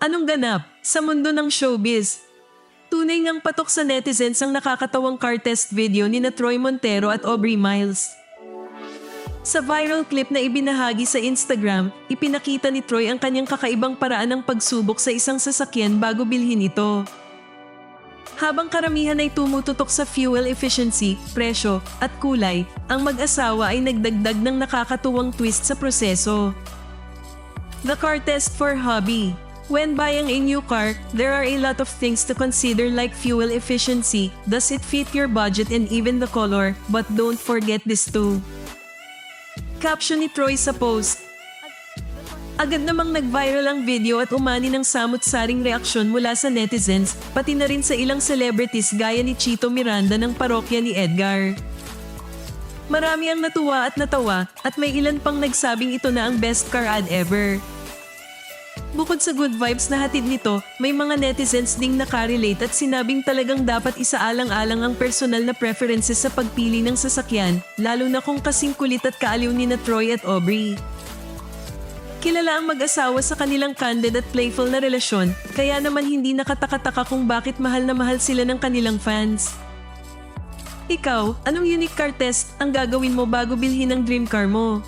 Anong ganap sa mundo ng showbiz? Tunay ngang patok sa netizens ang nakakatawang car test video ni na Troy Montero at Aubrey Miles. Sa viral clip na ibinahagi sa Instagram, ipinakita ni Troy ang kanyang kakaibang paraan ng pagsubok sa isang sasakyan bago bilhin ito. Habang karamihan ay tumututok sa fuel efficiency, presyo, at kulay, ang mag-asawa ay nagdagdag ng nakakatuwang twist sa proseso. The car test for hobby. When buying a new car, there are a lot of things to consider like fuel efficiency, does it fit your budget and even the color, but don't forget this too. Caption ni Troy sa post, Agad namang nag-viral ang video at umani ng samot-saring reaksyon mula sa netizens, pati na rin sa ilang celebrities gaya ni Chito Miranda ng parokya ni Edgar. Marami ang natuwa at natawa at may ilan pang nagsabing ito na ang best car ad ever. Bukod sa good vibes na hatid nito, may mga netizens ding nakarelate at sinabing talagang dapat isaalang-alang ang personal na preferences sa pagpili ng sasakyan, lalo na kung kasing kulit at kaaliw ni na Troy at Aubrey. Kilala ang mag-asawa sa kanilang candid at playful na relasyon, kaya naman hindi nakatakataka kung bakit mahal na mahal sila ng kanilang fans. Ikaw, anong unique car test ang gagawin mo bago bilhin ang dream car mo?